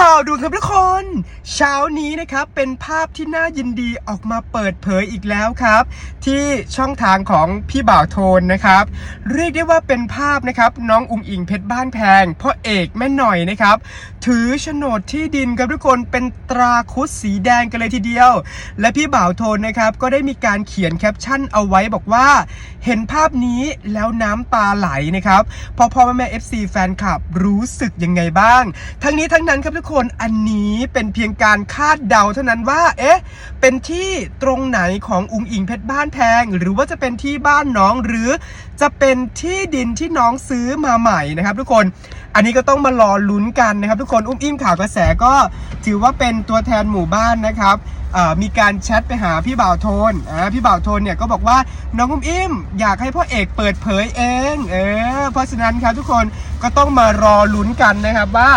ข่าวด่วนครับทุกคน เช้านี้นะครับเป็นภาพที่น่ายินดีออกมาเปิดเผยอีกแล้วครับ ที่ช่องทางของพี่บ่าวโทนนะครับ เรียกได้ว่าเป็นภาพนะครับน้องอุ้งอิงเพชรบ้านแพงพ่อเอกแม่หน่อยนะครับถือโฉนดที่ดินครับทุกคนเป็นตราคุดสีแดงกันเลยทีเดียว และพี่บ่าวโทนนะครับก็ได้มีการเขียนแคปชั่นเอาไว้บอกว่า เห็นภาพนี้แล้วน้ำตาไหลนะครับพอพ่อแม่แม่ FC แฟนคลับรู้สึกยังไงบ้าง ทั้งนี้ทั้งนั้นครับทุกคนอันนี้เป็นเพียงการคาดเดาเท่านั้นว่าเอ๊ะเป็นที่ตรงไหนของอุ้งอิงเพชรบ้านแพง หรือว่าจะเป็นที่บ้านน้องหรือจะเป็นที่ดินที่น้องซื้อมาใหม่นะครับทุกคน อันนี้ก็ต้องมารอลุ้นกันนะครับ ทุกคนอุ้มอิ่มข่าวกระแสก็ถือว่าเป็นตัวแทนหมู่บ้านนะครับมีการแชทไปหาพี่บ่าวโทนอ่าพี่บ่าวโทนเนี่ยก็บอกว่าน้องอุ้มอิ่มอยากให้พ่อเอกเปิดเผยเองเออเพราะฉะนั้นครับทุกคนก็ต้องมารอลุ้นกันนะครับว่า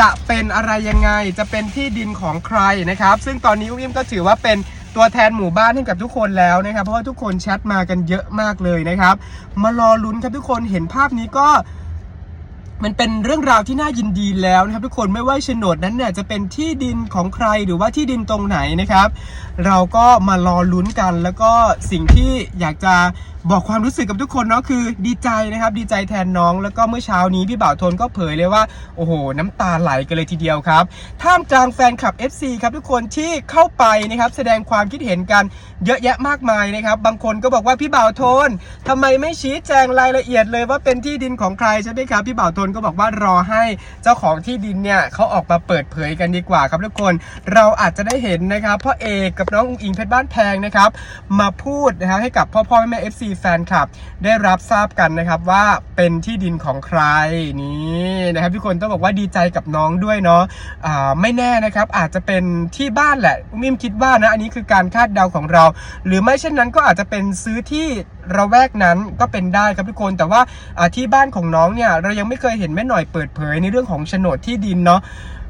จะเป็นอะไรยังไงจะเป็นที่ดินของใครนะครับ ซึ่งตอนนี้อุ้มอิ่มก็ถือว่าเป็นตัวแทนหมู่บ้านให้กับทุกคนแล้วนะครับ เพราะว่าทุกคนแชทมากันเยอะมากเลยนะครับ มารอลุ้นครับทุกคนเห็นภาพนี้ก็ มันเป็นเรื่องราวที่น่ายินดีแล้วนะครับ ทุกคนไม่ว่าโฉนดนั้นเนี่ยจะเป็นที่ดินของใครหรือว่าที่ดินตรงไหนนะครับ เราก็มารอลุ้นกัน แล้วก็สิ่งที่อยากจะบอกความรู้สึกกับทุกคนเนาะคือดีใจนะครับ ดีใจแทนน้อง แล้วก็เมื่อเช้านี้พี่บ่าวทนก็เผยเลยว่าโอ้โห น้ำตาไหลกันเลยทีเดียวครับท่ามกลางแฟนคลับ FC ครับทุกคนที่เข้าไปนะครับ แสดงความคิดเห็นกันเยอะแยะมากมายนะครับ บางคนก็บอกว่าพี่บ่าวทนทำไมไม่ชี้แจงรายละเอียดเลยว่าเป็นที่ดินของใครใช่ไหมครับพี่บ่าวทนก็บอกว่ารอให้เจ้าของที่ดินเนี่ยเขาออกมาเปิดเผยกันดีกว่าครับทุกคนเราอาจจะได้เห็นนะครับพ่อเอกกับน้องอุงอิงเพชรบ้านแพงนะครับ มาพูดนะครับให้กับพ่อพ่อแม่แม่ FC แฟนคลับ ได้รับทราบกันนะครับว่าเป็นที่ดินของใครนี่นะครับทุกคนต้องบอกว่าดีใจกับน้องด้วยเนาะอ่าไม่แน่นะครับอาจจะเป็นที่บ้านแหละมิมคิดว่านะอันนี้คือการคาดเดาของเรา หรือไม่เช่นนั้นก็อาจจะเป็นซื้อที่ ระแวกนั้นก็เป็นได้ครับทุกคน แต่ว่าอ่าที่บ้านของน้องเนี่ยเรายังไม่เคยเห็นแม่หน่อยเปิดเผยในเรื่องของโฉนดที่ดินเนาะ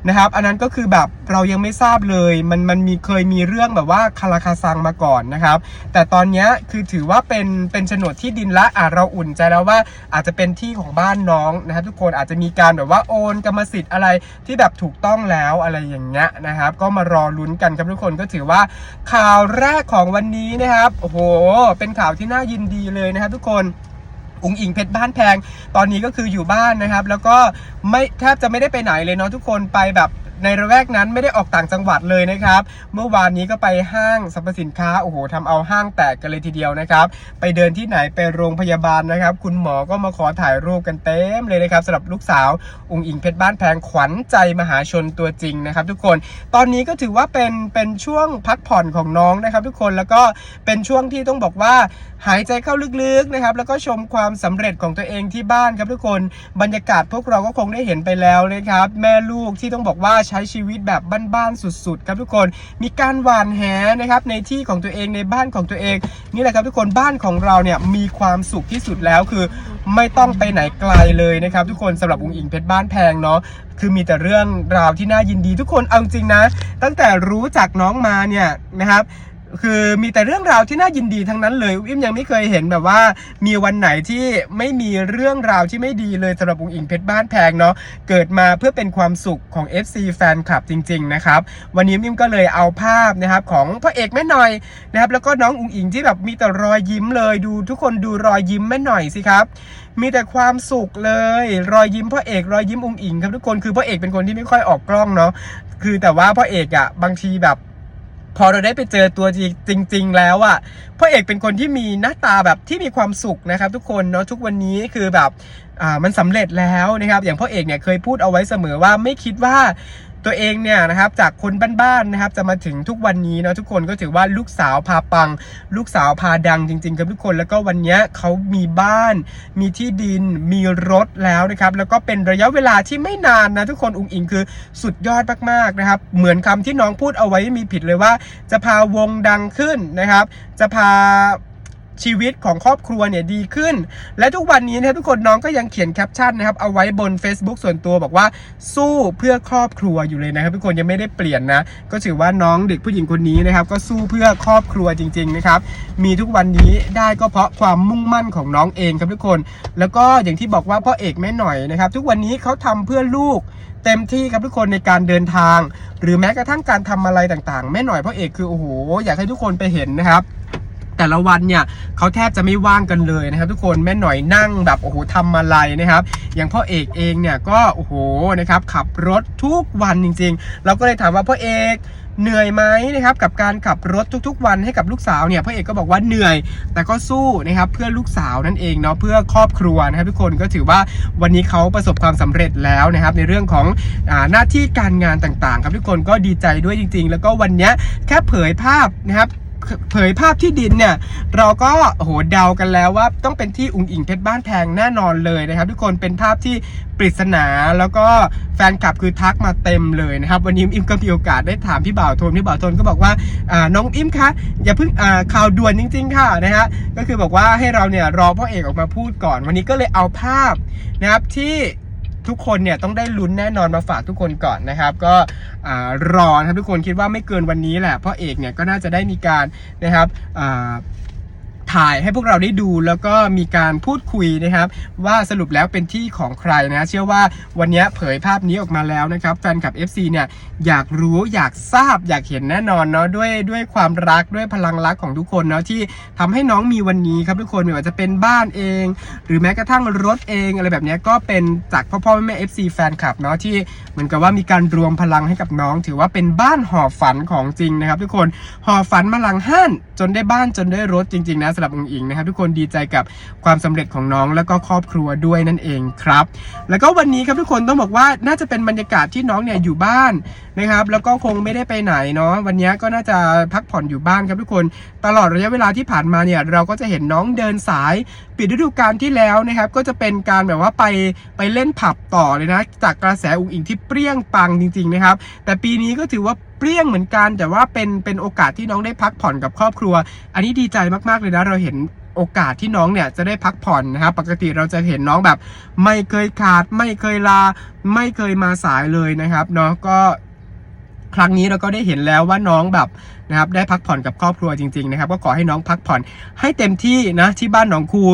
นะครับ อันนั้นก็คือแบบเรายังไม่ทราบเลย มันมันมีเคยมีเรื่องแบบว่าคาราคาซังมาก่อนนะครับ แต่ตอนนี้คือถือว่าเป็นเป็นโฉนดที่ดินละอะเราอุ่นใจแล้วว่าอาจจะเป็นที่ของบ้านน้องนะครับ ทุกคนอาจจะมีการแบบว่าโอนกรรมสิทธิ์อะไรที่แบบถูกต้องแล้วอะไรอย่างเงี้ยนะครับ ก็มารอลุ้นกันครับทุกคนก็ถือว่าข่าวแรกของวันนี้นะครับโอ้โหเป็นข่าวที่น่ายินดีเลยนะครับ ทุกคน อุ๋งอิงเพชรบ้านแพง ตอนนี้ก็คืออยู่บ้านนะครับ แล้วก็ไม่แทบจะไม่ได้ไปไหนเลยเนาะทุกคนไปแบบ ในระแวกนั้นไม่ได้ออกต่างจังหวัดเลยนะครับ เมื่อวานนี้ก็ไปห้างสรรพสินค้าโอ้โหทำเอาห้างแตกกันเลยทีเดียวนะครับ ไปเดินที่ไหนไปโรงพยาบาลนะครับ คุณหมอก็มาขอถ่ายรูปกันเต็มเลยนะครับสำหรับลูกสาวอุ๋งอิงเพชรบ้านแพงขวัญใจมหาชนตัวจริงนะครับ ทุกคนตอนนี้ก็ถือว่าเป็นเป็นช่วงพักผ่อนของน้องนะครับ ทุกคนแล้วก็เป็นช่วงที่ต้องบอกว่าหายใจเข้าลึกๆนะครับแล้วก็ชมความสำเร็จของตัวเองที่บ้านครับทุกคนบรรยากาศพวกเราก็คงได้เห็นไปแล้วนะครับ แม่ลูกที่ต้องบอกว่าใช้ชีวิตแบบบ้านๆสุดๆครับทุกคน มีการหว่านแหนะครับในที่ของตัวเองในบ้านของตัวเอง นี่แหละครับทุกคนบ้านของเราเนี่ยมีความสุขที่สุดแล้วคือ ไม่ต้องไปไหนไกลเลยนะครับ ทุกคนสำหรับอุงอิงเพชรบ้านแพงเนาะคือมีแต่เรื่องราวที่น่ายินดีทุกคนเอาจริงนะ ตั้งแต่รู้จักน้องมาเนี่ยนะครับ คือมีแต่เรื่องราวที่น่ายินดีทั้งนั้นเลยอุ้มยังไม่เคยเห็นแบบว่า มีวันไหนที่ไม่มีเรื่องราวที่ไม่ดีเลยสำหรับอุงอิงเพชรบ้านแพงเนาะเกิดมาเพื่อเป็นความสุขของ FC แฟนคลับจริงๆนะครับวันนี้อิ่มก็เลยเอาภาพนะครับของพระเอกแม่หน่อยนะครับแล้วก็น้องอุงอิงที่แบบมีแต่รอยยิ้มเลยดูทุกคนดูรอยยิ้มแม่หน่อยสิครับมีแต่ความสุขเลย รอยยิ้มพ่อเอกรอยยิ้มอุงอิงครับทุกคนคือพ่อเอกเป็นคนที่ไม่ค่อยออกกล้องเนาะคือแต่ว่าพ่อเอกอะบางทีแบบ พอเราได้ไปเจอตัวจริง ๆ แล้วอะ่ะพ่อเอกเป็นคนที่มีหน้าตาแบบที่มีความสุขนะครับ ทุกคนเนาะทุกวันนี้คือแบบอ่ามันสำเร็จแล้วนะครับ อย่างพ่อเอกเนี่ยเคยพูดเอาไว้เสมอว่าไม่คิดว่า ตัวเองเนี่ยนะครับจากคนบ้านๆนะครับจะมาถึงทุกวันนี้เนาะทุกคนก็ถือว่าลูกสาวพาปัง ลูกสาวพาดังจริงๆครับทุกคนแล้วก็วันเนี้ยเขามีบ้าน มีที่ดินมีรถแล้วนะครับแล้วก็เป็นระยะเวลาที่ไม่นานนะทุกคนอุงอิงคือสุดยอดมากๆนะครับเหมือนคำที่น้องพูดเอาไว้ไม่มีผิดเลยว่า จะพาวงดังขึ้นนะครับ จะพา ชีวิตของครอบครัวเนี่ยดีขึ้น และทุกวันนี้นะครับทุกคนน้องก็ยังเขียนแคปชั่นนะครับเอาไว้บน Facebook ส่วนตัวบอกว่าสู้เพื่อครอบครัวอยู่เลยนะครับทุกคนยังไม่ได้เปลี่ยนนะ ก็ถือว่าน้องเด็กผู้หญิงคนนี้นะครับก็สู้เพื่อครอบครัวจริงๆนะครับมีทุกวันนี้ได้ก็เพราะความมุ่งมั่นของน้องเองครับทุกคน แล้วก็อย่างที่บอกว่าพ่อเอกแม่หน่อยนะครับทุกวันนี้เขาทำเพื่อลูกเต็มที่ครับทุกคนในการเดินทาง หรือแม้กระทั่งการทำอะไรต่างๆ แม่หน่อยพ่อเอกคือโอ้โหอยากให้ทุกคนไปเห็นนะครับ แต่ละวันเนี่ยเขาแทบจะไม่ว่างกันเลยนะครับ ทุกคนแม่หน่อยนั่งแบบโอ้โหทำอะไรนะครับ อย่างพ่อเอกเองเนี่ยก็โอ้โหนะครับขับรถทุกวันจริง ๆ เราก็เลยถามว่าพ่อเอกเหนื่อยไหมนะครับกับการขับรถทุกๆ วันให้กับลูกสาวเนี่ยพ่อเอกก็บอกว่าเหนื่อย แต่ก็สู้นะครับเพื่อลูกสาวนั่นเองเนาะเพื่อครอบครัวนะครับทุกคนก็ถือว่าวันนี้เขาประสบความสำเร็จแล้วนะครับในเรื่องของอหน้าที่การงานต่างๆ ครับทุกคนก็ดีใจด้วยจริง ๆ แล้วก็วันเนี้ยแค่เผยภาพนะครับ เผยภาพที่ดินเนี่ย เราก็โหเดากันแล้วว่าต้องเป็นที่อุ๋งอิงเพชรบ้านแพงแน่นอนเลยนะครับ ทุกคนเป็นภาพที่ปริศนาแล้วก็แฟนคลับคือทักมาเต็มเลยนะครับ วันนี้อิมก็มีโอกาสได้ถามพี่บ่าวโทนพี่บ่าวโทนก็บอกว่าน้องอิมคะอย่าเพิ่งข่าวด่วนจริง ๆ ค่ะนะฮะก็คือบอกว่าให้เราเนี่ยรอพ่อเอกออกมาพูดก่อน วันนี้ก็เลยเอาภาพนะครับที่ ทุกคนเนี่ยต้องได้ลุ้นแน่นอนมาฝากทุกคนก่อนนะครับ ก็รอนะครับทุกคนคิดว่าไม่เกินวันนี้แหละเพราะเอกเนี่ยก็น่าจะได้มีการนะครับ ถ่ายให้พวกเราได้ดูแล้วก็มีการพูดคุยนะครับ ว่าสรุปแล้วเป็นที่ของใครนะ เชื่อว่าวันนี้เผยภาพนี้ออกมาแล้วนะครับแฟนคลับ FC เนี่ยอยากรู้อยากทราบอยากเห็นแน่นอนเนาะด้วยด้วยความรักด้วยพลังรักของทุกคนเนาะที่ทำให้น้องมีวันนี้ครับทุกคนไม่ว่าจะเป็นบ้านเอง หรือแม้กระทั่งรถเองอะไรแบบนี้ก็เป็นจากพ่อพ่อแม่แม่ FC แฟนคลับเนาะที่เหมือนกับว่ามีการรวมพลังให้กับน้อง ถือว่าเป็นบ้านหอฝันของจริงนะครับ ทุกคนหอฝันมาลังห้านจนได้บ้านจนได้รถจริงๆนะสำหรับองอิงนะครับทุกคนดีใจกับความสำเร็จของน้องแล้วก็ครอบครัวด้วยนั่นเองครับ แล้วก็วันนี้ครับทุกคนต้องบอกว่าน่าจะเป็นบรรยากาศที่น้องเนี่ยอยู่บ้านนะครับ แล้วก็คงไม่ได้ไปไหนเนาะวันนี้ก็น่าจะพักผ่อนอยู่บ้านครับทุกคน ตลอดระยะเวลาที่ผ่านมาเนี่ยเราก็จะเห็นน้องเดินสาย ปิดฤดูกาลที่แล้วนะครับ ก็จะเป็นการแบบว่าไปไปเล่นผับต่อเลยนะ จากกระแสอุ๋งอิงที่เปรี้ยงปังจริงๆนะครับ แต่ปีนี้ก็ถือว่า เปรี้ยงเหมือนกันแต่ว่าเป็นเป็นโอกาสที่น้องได้พักผ่อนกับครอบครัว อันนี้ดีใจมากๆเลยนะเราเห็นโอกาสที่น้องเนี่ยจะได้พักผ่อนนะครับปกติเราจะเห็นน้องแบบ ไม่เคยขาด ไม่เคยลา ไม่เคยมาสายเลยนะครับเนาะก็ครั้งนี้เราก็ได้เห็นแล้วว่าน้องแบบ นะครับได้พักผ่อนกับครอบครัวจริงๆนะครับก็ขอให้น้องพักผ่อนให้เต็มที่นะที่บ้านหนองคู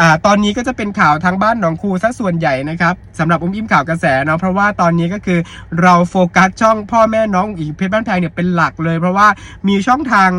อ่าตอนนี้ก็จะเป็นข่าวทางบ้านหนองคูซะส่วนใหญ่นะครับสำหรับอุ้มอิ่มข่าวกระแสเนาะเพราะว่าตอนนี้ก็คือเราโฟกัสช่องพ่อแม่น้องอีกเพชรบ้านแพงเนี่ยเป็นหลักเลย เพราะว่ามีช่องทาง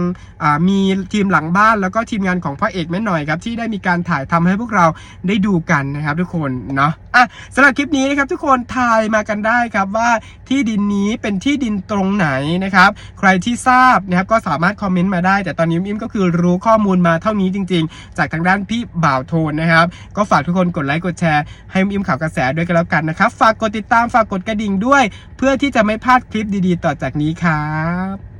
อ่ามีทีมหลังบ้านแล้วก็ทีมงานของพ่อเอกแม่หน่อยครับที่ได้มีการถ่ายทำให้พวกเราได้ดูกันนะครับทุกคนเนาะอะสำหรับคลิปนี้นะครับทุกคนทายมากันได้ครับว่าที่ดินนี้เป็นที่ดินตรงไหนนะครับ ใครที่ทราบนะครับก็สามารถคอมเมนต์มาได้ แต่ตอนนี้อิมก็คือรู้ข้อมูลมาเท่านี้จริง ๆ จากทางด้านพี่บ่าวโทนนะครับก็ฝากทุกคนกดไลค์กดแชร์ให้อิมข่าวกระแสด้วยกันแล้วกันนะครับฝากกดติดตามฝากกดกระดิ่งด้วย เพื่อที่จะไม่พลาดคลิปดีๆ ต่อจากนี้ครับ